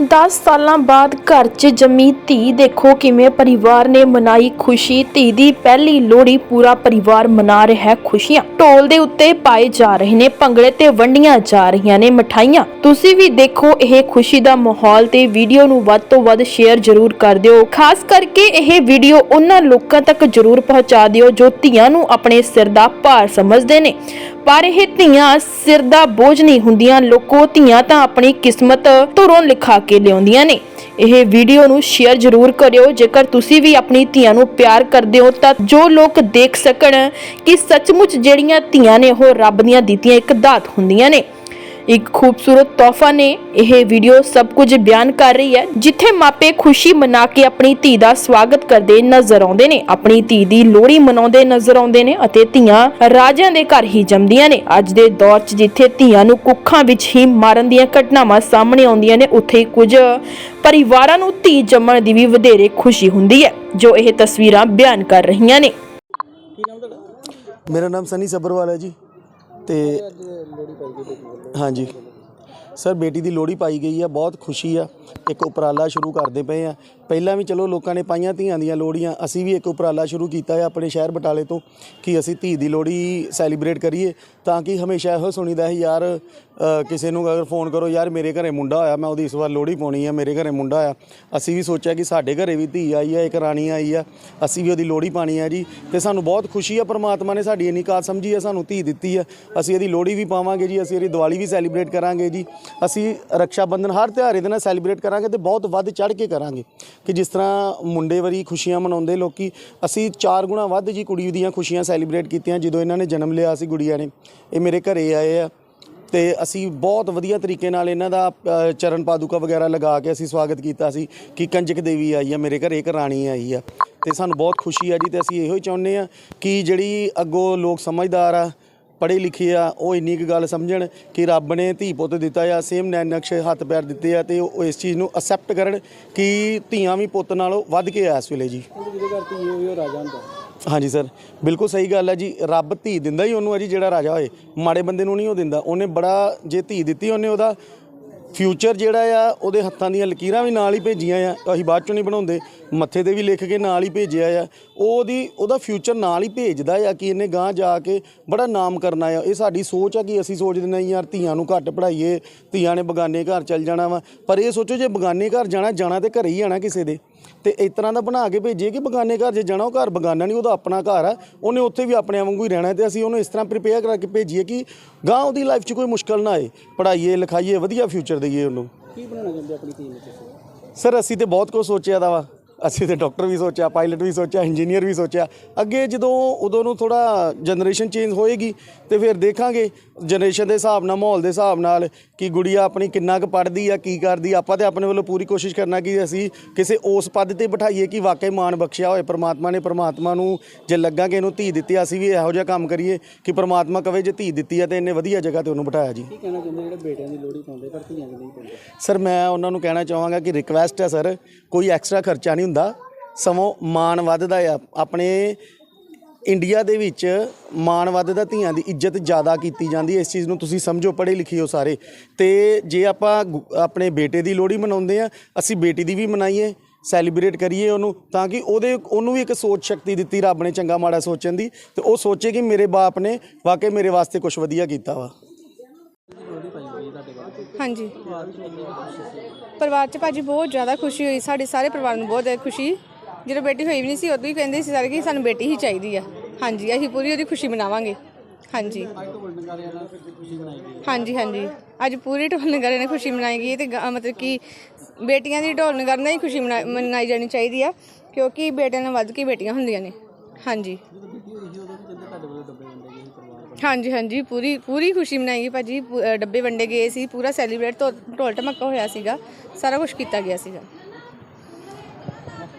10 ਸਾਲਾਂ ਬਾਅਦ ਘਰ 'ਚ ਜੰਮੀ ਧੀ ਦੇਖੋ ਕਿਵੇਂ ਪਰਿਵਾਰ ਨੇ ਮਨਾਈ ਖੁਸ਼ੀ। ਧੀ ਦੀ ਪਹਿਲੀ ਲੋਹੜੀ ਪੂਰਾ ਪਰਿਵਾਰ ਮਨਾ ਰਿਹਾ ਹੈ ਖੁਸ਼ੀਆਂ। ਢੋਲ ਦੇ ਉੱਤੇ ਪਾਏ ਜਾ ਰਹੇ ਨੇ, ਭੰਗੜੇ ਤੇ ਵੰਡੀਆਂ ਜਾ ਰਹੀਆਂ ਨੇ ਮਠਾਈਆਂ। ਤੁਸੀਂ ਵੀ ਦੇਖੋ ਇਹ ਖੁਸ਼ੀ ਦਾ ਮਾਹੌਲ ਤੇ ਵੀਡੀਓ ਨੂੰ ਵੱਧ ਤੋਂ ਵੱਧ ਸ਼ੇਅਰ ਜ਼ਰੂਰ ਕਰ ਦਿਓ। ਖਾਸ ਕਰਕੇ ਇਹ ਵੀਡੀਓ ਉਹਨਾਂ ਲੋਕਾਂ ਤੱਕ ਜ਼ਰੂਰ ਪਹੁੰਚਾ ਦਿਓ ਜੋ ਧੀਆਂ ਨੂੰ ਆਪਣੇ ਸਿਰ ਦਾ ਭਾਰ ਸਮਝਦੇ ਨੇ। ਪਰ ਇਹ ਧੀਆਂ ਸਿਰ ਦਾ ਬੋਝ ਨਹੀਂ ਹੁੰਦੀਆਂ। ਲੋਕੋ ਧੀਆਂ ਤਾਂ ਆਪਣੀ ਕਿਸਮਤ ਧੁਰੋਂ ਲਿਖਾ ਕੇ ਲਿਆਉਂਦੀਆਂ ਨੇ। ਇਹ ਵੀਡੀਓ ਨੂੰ ਸ਼ੇਅਰ ਜ਼ਰੂਰ ਕਰਿਓ। ਜੇਕਰ ਤੁਸੀਂ ਵੀ ਆਪਣੀ ਧੀਆਂ ਨੂੰ ਪਿਆਰ ਕਰਦੇ ਹੋ, ਤਾਂ ਜੋ ਲੋਕ ਦੇਖ ਸਕਣ ਕਿ ਸੱਚਮੁੱਚ ਜਿਹੜੀਆਂ ਧੀਆਂ ਨੇ, ਉਹ ਰੱਬ ਦੀਆਂ ਦਿੱਤੀਆਂ ਇੱਕ ਦਾਤ ਹੁੰਦੀਆਂ ਨੇ। ਇੱਕ ਖੂਬਸੂਰਤ ਤੋਹਫਾ ਨੇ। ਇਹ ਵੀਡੀਓ ਸਭ ਕੁਝ ਬਿਆਨ ਕਰ ਰਹੀ ਹੈ ਜਿੱਥੇ ਮਾਪੇ ਖੁਸ਼ੀ ਮਨਾ ਕੇ ਆਪਣੀ ਧੀ ਦਾ ਸਵਾਗਤ ਕਰਦੇ ਨਜ਼ਰ ਆਉਂਦੇ ਨੇ। ਆਪਣੀ ਧੀ ਦੀ ਲੋਹੜੀ ਮਨਾਉਂਦੇ ਨਜ਼ਰ ਆਉਂਦੇ ਨੇ ਅਤੇ ਧੀਆਂ ਰਾਜਿਆਂ ਦੇ ਘਰ ਹੀ ਜੰਮਦੀਆਂ ਨੇ। ਅੱਜ ਦੇ ਦੌਰ 'ਚ ਜਿੱਥੇ ਧੀਆਂ ਨੂੰ ਕੁੱਖਾਂ ਵਿੱਚ ਹੀ ਮਾਰਨ ਦੀਆਂ ਘਟਨਾਵਾਂ ਸਾਹਮਣੇ ਆਉਂਦੀਆਂ ਨੇ ਉੱਥੇ ਕੁਝ ਪਰਿਵਾਰਾਂ ਨੂੰ ਧੀ ਜੰਮਣ ਦੀ ਵੀ ਵਧੇਰੇ ਖੁਸ਼ੀ ਹੁੰਦੀ ਹੈ ਜੋ ਇਹ ਤਸਵੀਰਾਂ ਬਿਆਨ ਕਰ ਰਹੀਆਂ ਨੇ। ਮੇਰਾ ਨਾਮ ਸਨੀ ਸੱਭਰਵਾਲ ਹੈ ਜੀ। ਤੇ ਹਾਂਜੀ। ਸਰ, ਬੇਟੀ ਦੀ ਲੋਹੜੀ ਪਾਈ ਗਈ ਆ, ਬਹੁਤ ਖੁਸ਼ੀ ਆ। ਇੱਕ ਉਪਰਾਲਾ ਸ਼ੁਰੂ ਕਰਦੇ ਪਏ ਆ। ਪਹਿਲਾਂ ਵੀ ਚਲੋ ਲੋਕਾਂ ਨੇ ਪਾਈਆਂ ਧੀਆਂ ਦੀਆਂ ਲੋਹੜੀਆਂ, ਅਸੀਂ ਵੀ ਇੱਕ ਉਪਰਾਲਾ ਸ਼ੁਰੂ ਕੀਤਾ ਹੈ ਆਪਣੇ ਸ਼ਹਿਰ ਬਟਾਲੇ ਤੋਂ ਕਿ ਅਸੀਂ ਧੀ ਦੀ ਲੋਹੜੀ ਸੈਲੀਬ੍ਰੇਟ ਕਰੀਏ ਤਾਂ ਕਿ ਹਮੇਸ਼ਾ ਇਹੋ ਸੁਣੀਦਾ ਹੈ, ਯਾਰ ਕਿਸੇ ਨੂੰ ਅਗਰ ਫੋਨ ਕਰੋ, ਯਾਰ, ਮੇਰੇ ਘਰੇ ਮੁੰਡਾ ਹੋਇਆ ਮੈਂ ਉਹਦੀ ਇਸ ਵਾਰ ਲੋਹੜੀ ਪਾਉਣੀ ਆ, ਮੇਰੇ ਘਰੇ ਮੁੰਡਾ ਆ ਅਸੀਂ ਵੀ ਸੋਚਿਆ ਕਿ ਸਾਡੇ ਘਰੇ ਵੀ ਧੀ ਆਈ ਆ, ਇੱਕ ਰਾਣੀ ਆਈ ਆ, ਅਸੀਂ ਵੀ ਉਹਦੀ ਲੋਹੜੀ ਪਾਣੀ ਆ ਜੀ। ਤੇ ਸਾਨੂੰ ਬਹੁਤ ਖੁਸ਼ੀ ਆ, ਪ੍ਰਮਾਤਮਾ ਨੇ ਸਾਡੀ ਇੰਨੀ ਕਾਤ ਸਮਝੀ ਆ, ਸਾਨੂੰ ਧੀ ਦਿੱਤੀ ਆ। ਅਸੀਂ ਇਹਦੀ ਲੋਹੜੀ ਵੀ ਪਾਵਾਂਗੇ ਜੀ, ਅਸੀਂ ਇਹਦੀ ਦੀਵਾਲੀ ਵੀ ਸੈਲੀਬ੍ਰੇਟ ਕਰਾਂਗੇ ਜੀ। ਅਸੀਂ ਰੱਖਿਆ ਬੰਧਨ ਹਰ ਤਿਉਹਾਰ ਇਹਦੇ ਨਾਲ ਸੈਲੀਬ੍ਰੇਟ ਕਰਾਂਗੇ ਤੇ ਬਹੁਤ ਵੱਧ ਚੜ ਕੇ ਕਰਾਂਗੇ ਕਿ ਜਿਸ ਤਰ੍ਹਾਂ ਮੁੰਡੇ ਵਰੀ ਖੁਸ਼ੀਆਂ ਮਨਾਉਂਦੇ ਲੋਕੀ, ਅਸੀਂ ਚਾਰ ਗੁਣਾ ਵੱਧ ਜੀ ਕੁੜੀ ਦੀਆਂ ਖੁਸ਼ੀਆਂ ਸੈਲੀਬ੍ਰੇਟ ਕੀਤੀਆਂ ਜਦੋਂ ਇਹਨਾਂ ਨੇ ਜਨਮ ਲਿਆ ਸੀ ਗੁੜੀਆ ਨੇ। ਇਹ ਮੇਰੇ ਘਰੇ ਆਏ ਆ ਤੇ ਅਸੀਂ ਬਹੁਤ ਵਧੀਆ ਤਰੀਕੇ ਨਾਲ ਇਹਨਾਂ ਦਾ ਚਰਨ ਪਾਦੂਕਾ ਵਗੈਰਾ ਲਗਾ ਕੇ ਅਸੀਂ ਸਵਾਗਤ ਕੀਤਾ ਸੀ ਕਿ ਕੰਜਕ ਦੇਵੀ ਆਈ ਆ, ਮੇਰੇ ਘਰੇ ਇੱਕ ਰਾਣੀ ਆਈ ਆ। ਤੇ ਸਾਨੂੰ ਬਹੁਤ ਖੁਸ਼ੀ ਆ ਜੀ ਤੇ ਅਸੀਂ ਇਹੋ ਹੀ ਚਾਹੁੰਦੇ ਆ ਕਿ ਜਿਹੜੀ ਅੱਗੋਂ ਲੋਕ ਸਮਝਦਾਰ ਆ ਪੜ੍ਹੇ ਲਿਖੇ ਆ ਉਹ ਇੰਨੀ ਕੁ ਗੱਲ ਸਮਝਣ ਕਿ ਰੱਬ ਨੇ ਧੀ ਪੁੱਤ ਦਿੱਤਾ ਆ ਸੇਮ ਨੈਣ ਨਕਸ਼ੇ ਹੱਥ ਪੈਰ ਦਿੱਤੇ ਆ ਤੇ ਉਹ ਇਸ ਚੀਜ਼ ਨੂੰ ਅਸੈਪਟ ਕਰਨ ਕਿ ਧੀਆਂ ਵੀ ਪੁੱਤ ਨਾਲੋਂ ਵੱਧ ਕੇ ਆ ਇਸ ਵੇਲੇ ਜੀ। ਕਹਿੰਦੇ ਜਿਹਦੇ ਘਰ ਧੀ ਹੋਈ ਉਹ ਰਾਜਾ ਹੁੰਦਾ। ਹਾਂਜੀ ਸਰ ਬਿਲਕੁਲ ਸਹੀ ਗੱਲ ਹੈ ਜੀ ਰੱਬ ਧੀ ਦਿੰਦਾ ਹੀ ਉਹਨੂੰ ਹੈ ਜੀ ਜਿਹੜਾ ਰਾਜਾ ਹੋਏ। ਮਾੜੇ ਬੰਦੇ ਨੂੰ ਨਹੀਂ ਉਹ ਦਿੰਦਾ ਉਹਨੇ ਬੜਾ ਜੇ ਧੀ ਦਿੱਤੀ ਉਹਨੇ ਉਹਦਾ ਫਿਊਚਰ ਜਿਹੜਾ ਆ, ਉਹਦੇ ਹੱਥਾਂ ਦੀਆਂ ਲਕੀਰਾਂ ਵੀ ਨਾਲ ਹੀ ਭੇਜੀਆਂ ਆ, ਅਸੀਂ ਬਾਅਦ ਚੋਂ ਨਹੀਂ ਬਣਾਉਂਦੇ। ਮੱਥੇ ਤੇ ਵੀ ਲਿਖ ਕੇ ਨਾਲ ਹੀ ਭੇਜਿਆ ਆ। ਉਹਦੀ, ਉਹਦਾ ਫਿਊਚਰ ਨਾਲ ਹੀ ਭੇਜਦਾ ਆ ਕਿ ਇਹਨੇ ਗਾਂ ਜਾ ਕੇ ਬੜਾ ਨਾਮ ਕਰਨਾ ਆ। ਇਹ ਸਾਡੀ ਸੋਚ ਆ ਕਿ ਅਸੀਂ ਸੋਚਦੇ ਨਹੀਂ ਯਾਰ ਧੀਆਂ ਨੂੰ ਘੱਟ ਪੜਾਈਏ ਧੀਆਂ ਨੇ ਬਗਾਨੇ ਘਰ ਚੱਲ ਜਾਣਾ ਵਾ। ਪਰ ਇਹ ਸੋਚੋ ਜੇ ਬਗਾਨੇ ਘਰ ਜਾਣਾ ਜਾਣਾ ਤੇ ਘਰੇ ਹੀ ਆਣਾ ਕਿਸੇ ਦੇ। ਤੇ ਇਸ ਤਰ੍ਹਾਂ ਦਾ ਬਣਾ ਕੇ ਭੇਜੀਏ ਕਿ ਬਗਾਨੇ ਘਰ ਜੇ ਜਾਣਾ ਉਹ ਘਰ ਬਗਾਨਾ ਨਹੀਂ ਉਹਦਾ ਆਪਣਾ ਘਰ ਆ। ਉਹਨੇ ਉੱਥੇ ਵੀ ਆਪਣੇ ਵਾਂਗੂ ਹੀ ਰਹਿਣਾ ਹੈ ਤੇ ਅਸੀਂ ਉਹਨੂੰ ਇਸ ਤਰ੍ਹਾਂ ਪ੍ਰਿਪੇਅਰ ਕਰਕੇ ਭੇਜੀਏ ਕਿ ਗਾਂ ਉਹਦੀ ਲਾਈਫ 'ਚ ਕੋਈ ਮੁਸ਼ਕਲ ਨਾ ਆਏ। ਪੜ੍ਹਾਈਏ ਲਿਖਾਈਏ ਵਧੀਆ ਫਿਊਚਰ ਦਈਏ ਉਹਨੂੰ। ਕੀ ਬਣਾਉਣਾ ਚਾਹੁੰਦੇ ਆਪਣੀ ਨੂੰ ਤੁਸੀਂ? ਸਰ ਅਸੀਂ ਤੇ ਬਹੁਤ ਕੁਝ ਸੋਚਿਆ ਦਾ ਵਾ। ਅਸੀਂ ਤੇ ਡਾਕਟਰ ਵੀ ਸੋਚਿਆ ਪਾਇਲਟ ਵੀ ਸੋਚਿਆ ਇੰਜੀਨੀਅਰ ਵੀ ਸੋਚਿਆ। ਅੱਗੇ ਜਦੋਂ ਉਦੋਂ ਨੂੰ ਥੋੜਾ ਜਨਰੇਸ਼ਨ ਚੇਂਜ ਹੋਏਗੀ ਤੇ ਫਿਰ ਦੇਖਾਂਗੇ ਜਨਰੇਸ਼ਨ ਦੇ ਹਿਸਾਬ ਨਾਲ ਮਾਹੌਲ ਦੇ ਹਿਸਾਬ ਨਾਲ ਕਿ ਗੁੜੀਆ ਆਪਣੀ ਕਿੰਨਾ ਕੁ ਪੜ੍ਹਦੀ ਆ ਕੀ ਕਰਦੀ। ਆਪਾਂ ਤੇ ਆਪਣੇ ਵੱਲੋਂ ਪੂਰੀ ਕੋਸ਼ਿਸ਼ ਕਰਨਾ ਕਿ ਅਸੀਂ ਕਿਸੇ ਉਸ ਪਦ ਤੇ ਬਿਠਾਈਏ ਕਿ ਵਾਕਈ ਮਾਣ ਬਖਸ਼ਿਆ ਹੋਏ। ਪ੍ਰਮਾਤਮਾ ਨੇ ਪ੍ਰਮਾਤਮਾ ਨੂੰ ਜੇ ਲੱਗਾ ਕਿ ਇਹਨੂੰ ਧੀ ਦਿੱਤੀ ਅਸੀਂ ਵੀ ਇਹੋ ਜਿਹਾ ਕੰਮ ਕਰੀਏ ਕਿ ਪ੍ਰਮਾਤਮਾ ਕਵੇ ਜੇ ਧੀ ਦਿੱਤੀ ਆ ਤੇ ਇਹਨੇ ਵਧੀਆ ਜਗ੍ਹਾ ਤੇ ਉਹਨੂੰ ਬਿਠਾਇਆ ਜੀ। ਕੀ ਕਹਿਣਾ ਚਾਹੁੰਦੇ ਜਿਹੜੇ ਬੇਟਿਆਂ ਦੀ ਲੋੜੀ ਪਾਉਂਦੇ ਪਰ ਧੀਆਂ ਦੀ ਨਹੀਂ ਪਾਉਂਦੇ। ਸਰ ਮੈਂ ਉਹਨਾਂ ਨੂੰ ਕਹਿਣਾ ਚਾਹਾਂਗਾ ਕਿ ਰਿਕਵੈਸਟ ਹੈ ਸਰ ਕੋਈ ਐਕਸਟਰਾ ਖਰਚਾ ਨਹੀਂ ਹੁੰਦਾ ਸਗੋਂ ਮਾਣ ਵੱਧਦਾ ਆ। ਆਪਣੇ ਇੰਡੀਆ ਦੇ ਵਿੱਚ ਮਾਣ ਵੱਧਦਾ ਧੀਆਂ ਦੀ ਇੱਜ਼ਤ ਜ਼ਿਆਦਾ ਕੀਤੀ ਜਾਂਦੀ ਹੈ। ਇਸ ਚੀਜ਼ ਨੂੰ ਤੁਸੀਂ ਸਮਝੋ, ਪੜ੍ਹੇ ਲਿਖੇ ਹੋ ਸਾਰੇ। ਤੇ ਜੇ ਆਪਾਂ ਗੁ- ਆਪਣੇ ਬੇਟੇ ਦੀ ਲੋਹੜੀ ਮਨਾਉਂਦੇ ਆ ਅਸੀਂ ਬੇਟੀ ਦੀ ਵੀ ਮਨਾਈਏ ਸੈਲੀਬ੍ਰੇਟ ਕਰੀਏ ਉਹਨੂੰ, ਤਾਂ ਕਿ ਉਹਦੇ, ਉਹਨੂੰ ਵੀ ਇੱਕ ਸੋਚ ਸ਼ਕਤੀ ਦਿੱਤੀ ਰੱਬ ਨੇ ਚੰਗਾ ਮਾੜਾ ਸੋਚਣ ਦੀ। ਤੇ ਉਹ ਸੋਚੇ ਕਿ ਮੇਰੇ ਬਾਪ ਨੇ ਵਾਕਈ ਮੇਰੇ ਵਾਸਤੇ ਕੁਝ ਵਧੀਆ ਕੀਤਾ ਵਾ ਲੋੜੀ ਪਾਈ ਗਈ ਤੁਹਾਡੇ ਘਰ ਹਾਂਜੀ। ਪਰਿਵਾਰ 'ਚ ਭਾਜੀ ਬਹੁਤ ਜ਼ਿਆਦਾ ਖੁਸ਼ੀ ਹੋਈ, ਸਾਡੇ ਸਾਰੇ ਪਰਿਵਾਰ ਨੂੰ ਬਹੁਤ ਜ਼ਿਆਦਾ ਖੁਸ਼ੀ। ਜਦੋਂ ਬੇਟੀ ਹੋਈ ਵੀ ਨਹੀਂ ਸੀ, ਉਦੋਂ ਹੀ ਕਹਿੰਦੇ ਸੀ ਸਾਰੇ ਕਿ ਸਾਨੂੰ ਬੇਟੀ ਹੀ ਚਾਹੀਦੀ ਆ। ਹਾਂਜੀ, ਅਸੀਂ ਪੂਰੀ ਉਹਦੀ ਖੁਸ਼ੀ ਮਨਾਵਾਂਗੇ। ਹਾਂਜੀ। ਹਾਂਜੀ ਹਾਂਜੀ। ਅੱਜ ਪੂਰੀ ਢੋਲ ਨਗਰ ਨੇ ਖੁਸ਼ੀ ਮਨਾਈ ਗਈ, ਤੇ ਗ- ਮਤਲਬ ਕਿ ਬੇਟੀਆਂ ਦੀ ਢੋਲ ਨਗਰ ਨਾਲ ਹੀ ਖੁਸ਼ੀ ਮਨਾ- ਮਨਾਈ ਜਾਣੀ ਚਾਹੀਦੀ ਆ, ਕਿਉਂਕਿ ਬੇਟਿਆਂ ਨਾਲ ਵੱਧ ਕੇ ਬੇਟੀਆਂ ਹੁੰਦੀਆਂ ਨੇ। ਹਾਂਜੀ। ਹਾਂਜੀ ਹਾਂਜੀ ਪੂਰੀ ਪੂਰੀ ਖੁਸ਼ੀ ਮਨਾਈ ਗਈ ਭਾਜੀ। ਪੂ- ਅ, ਡੱਬੇ ਵੰਡੇ ਗਏ ਸੀ ਪੂਰਾ ਸੈਲੀਬ੍ਰੇਟ ਢੋਲ ਢਮਾਕਾ ਹੋਇਆ ਸੀਗਾ ਸਾਰਾ ਕੁਝ ਕੀਤਾ ਗਿਆ ਸੀਗਾ।